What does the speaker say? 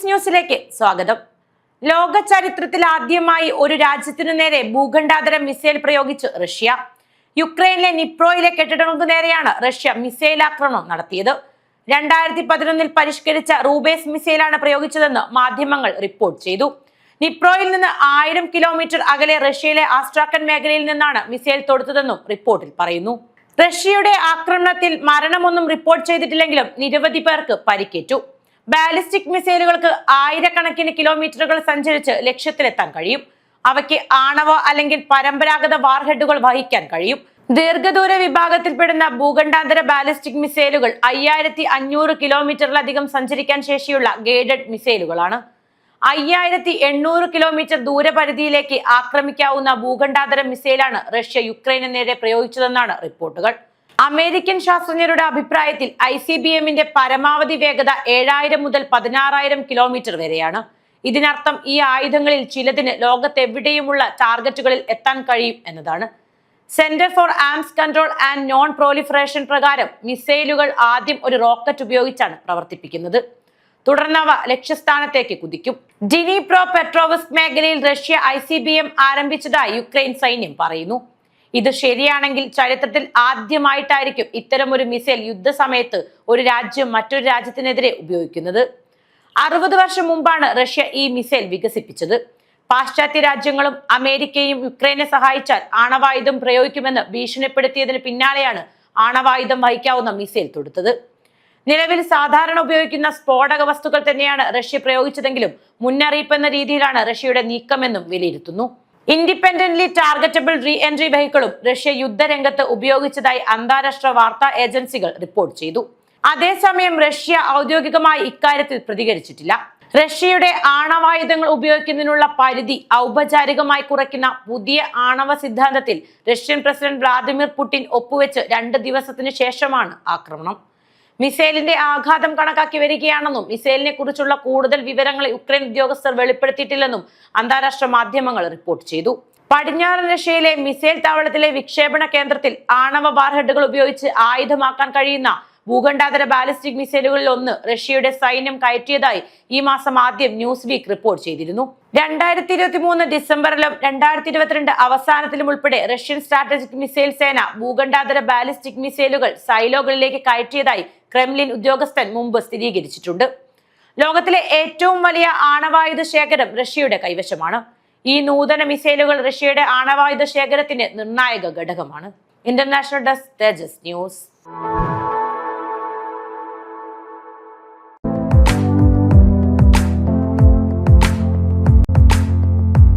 തേജസ് ന്യൂസിലേക്ക് സ്വാഗതം. ലോക ചരിത്രത്തിൽ ആദ്യമായി ഒരു രാജ്യത്തിനു നേരെ ഭൂഖണ്ഡാതര മിസൈൽ പ്രയോഗിച്ച് റഷ്യ. യുക്രൈനിലെ നിപ്രോയിലെ കെട്ടിടങ്ങൾക്ക് നേരെയാണ് റഷ്യ മിസൈൽ ആക്രമണം നടത്തിയത്. രണ്ടായിരത്തി പതിനൊന്നിൽ പരിഷ്കരിച്ച റൂബേസ് മിസൈലാണ് പ്രയോഗിച്ചതെന്ന് മാധ്യമങ്ങൾ റിപ്പോർട്ട് ചെയ്തു. നിപ്രോയിൽ നിന്ന് ആയിരം കിലോമീറ്റർ അകലെ റഷ്യയിലെ ആസ്ട്രാക്കൻ മേഖലയിൽ നിന്നാണ് മിസൈൽ തൊടുത്തതെന്നും റിപ്പോർട്ടിൽ പറയുന്നു. റഷ്യയുടെ ആക്രമണത്തിൽ മരണമൊന്നും റിപ്പോർട്ട് ചെയ്തിട്ടില്ലെങ്കിലും നിരവധി പേർക്ക് പരിക്കേറ്റു. ബാലിസ്റ്റിക് മിസൈലുകൾക്ക് ആയിരക്കണക്കിന് കിലോമീറ്ററുകൾ സഞ്ചരിച്ച് ലക്ഷ്യത്തിലെത്താൻ കഴിയും. അവയ്ക്ക് ആണവ അല്ലെങ്കിൽ പരമ്പരാഗത വാർഹെഡുകൾ വഹിക്കാൻ കഴിയും. ദീർഘദൂര വിഭാഗത്തിൽപ്പെടുന്ന ഭൂഖണ്ഡാന്തര ബാലിസ്റ്റിക് മിസൈലുകൾ അയ്യായിരത്തി അഞ്ഞൂറ് കിലോമീറ്ററിലധികം സഞ്ചരിക്കാൻ ശേഷിയുള്ള ഗൈഡഡ് മിസൈലുകളാണ്. അയ്യായിരത്തി എണ്ണൂറ് കിലോമീറ്റർ ദൂരപരിധിയിലേക്ക് ആക്രമിക്കാവുന്ന ഭൂഖണ്ഡാന്തര മിസൈലാണ് റഷ്യ യുക്രൈന് നേരെ പ്രയോഗിച്ചതെന്നാണ് റിപ്പോർട്ടുകൾ. അമേരിക്കൻ ശാസ്ത്രജ്ഞരുടെ അഭിപ്രായത്തിൽ ഐ സി ബി എമ്മിന്റെ പരമാവധി വേഗത ഏഴായിരം മുതൽ പതിനാറായിരം കിലോമീറ്റർ വരെയാണ്. ഇതിനർത്ഥം ഈ ആയുധങ്ങളിൽ ചിലതിന് ലോകത്തെവിടെയുമുള്ള ടാർഗറ്റുകളിൽ എത്താൻ കഴിയും എന്നതാണ്. Centre for arms control and non proliferation പ്രകാരം മിസൈലുകൾ ആദ്യം ഒരു റോക്കറ്റ് ഉപയോഗിച്ചാണ് പ്രവർത്തിപ്പിക്കുന്നത്. തുടർന്ന് അവ ലക്ഷ്യസ്ഥാനത്തേക്ക് കുതിക്കും. ഡിനിപ്രോ പെട്രോവസ്ക് മേഖലയിൽ റഷ്യ ഐ ആരംഭിച്ചതായി യുക്രൈൻ സൈന്യം പറയുന്നു. ഇത് ശരിയാണെങ്കിൽ ചരിത്രത്തിൽ ആദ്യമായിട്ടായിരിക്കും ഇത്തരം ഒരു മിസൈൽ യുദ്ധസമയത്ത് ഒരു രാജ്യം മറ്റൊരു രാജ്യത്തിനെതിരെ ഉപയോഗിക്കുന്നത്. അറുപത് വർഷം മുമ്പാണ് റഷ്യ ഈ മിസൈൽ വികസിപ്പിച്ചത്. പാശ്ചാത്യ രാജ്യങ്ങളും അമേരിക്കയും യുക്രൈനെ സഹായിച്ചാൽ ആണവായുധം പ്രയോഗിക്കുമെന്ന് ഭീഷണിപ്പെടുത്തിയതിന് പിന്നാലെയാണ് ആണവായുധം വഹിക്കാവുന്ന മിസൈൽ തൊടുത്തത്. നിലവിൽ സാധാരണ ഉപയോഗിക്കുന്ന സ്ഫോടക വസ്തുക്കൾ തന്നെയാണ് റഷ്യ പ്രയോഗിച്ചതെങ്കിലും മുന്നറിയിപ്പ് എന്ന രീതിയിലാണ് റഷ്യയുടെ നീക്കമെന്നും വിലയിരുത്തുന്നു. ഇൻഡിപെൻഡന്റ്ലി ടാർഗറ്റബിൾ റീ എൻട്രി വെഹിക്കിളും റഷ്യ യുദ്ധരംഗത്ത് ഉപയോഗിച്ചതായി അന്താരാഷ്ട്ര വാർത്താ ഏജൻസികൾ റിപ്പോർട്ട് ചെയ്തു. അതേസമയം റഷ്യ ഔദ്യോഗികമായി ഇക്കാര്യത്തിൽ പ്രതികരിച്ചിട്ടില്ല. റഷ്യയുടെ ആണവായുധങ്ങൾ ഉപയോഗിക്കുന്നതിനുള്ള പരിധി ഔപചാരികമായി കുറയ്ക്കുന്ന പുതിയ ആണവ സിദ്ധാന്തത്തിൽ റഷ്യൻ പ്രസിഡന്റ് വ്ളാദിമിർ പുടിൻ ഒപ്പുവെച്ച് രണ്ട് ദിവസത്തിന് ശേഷമാണ് ആക്രമണം. മിസൈലിന്റെ ആഘാതം കണക്കാക്കി വരികയാണെന്നും മിസൈലിനെ കുറിച്ചുള്ള കൂടുതൽ വിവരങ്ങൾ യുക്രൈൻ ഉദ്യോഗസ്ഥർ വെളിപ്പെടുത്തിയിട്ടില്ലെന്നും അന്താരാഷ്ട്ര മാധ്യമങ്ങൾ റിപ്പോർട്ട് ചെയ്തു. പടിഞ്ഞാറൻ റഷ്യയിലെ മിസൈൽ താവളത്തിലെ വിക്ഷേപണ കേന്ദ്രത്തിൽ ആണവ വാർഹെഡുകൾ ഉപയോഗിച്ച് ആയുധമാക്കാൻ കഴിയുന്ന ഭൂഖണ്ഡാതര ബാലിസ്റ്റിക് മിസൈലുകളിൽ ഒന്ന് റഷ്യയുടെ സൈന്യം കയറ്റിയതായി ഈ മാസം ആദ്യം ന്യൂസ് വീക്ക് റിപ്പോർട്ട് ചെയ്തിരുന്നു. രണ്ടായിരത്തി ഇരുപത്തി മൂന്ന് ഡിസംബറിലും രണ്ടായിരത്തി ഇരുപത്തിരണ്ട് അവസാനത്തിലും ഉൾപ്പെടെ റഷ്യൻ സ്ട്രാറ്റജിക് മിസൈൽ സേന ഭൂഖണ്ഡാതര ബാലിസ്റ്റിക് മിസൈലുകൾ സൈലോകളിലേക്ക് കയറ്റിയതായി ക്രെംലിൻ ഉദ്യോഗസ്ഥൻ മുമ്പ് സ്ഥിരീകരിച്ചിട്ടുണ്ട്. ലോകത്തിലെ ഏറ്റവും വലിയ ആണവായുധ ശേഖരം റഷ്യയുടെ കൈവശമാണ്. ഈ നൂതന മിസൈലുകൾ റഷ്യയുടെ ആണവായുധ ശേഖരത്തിന്റെ നിർണായക ഘടകമാണ്. International desk Tejas news.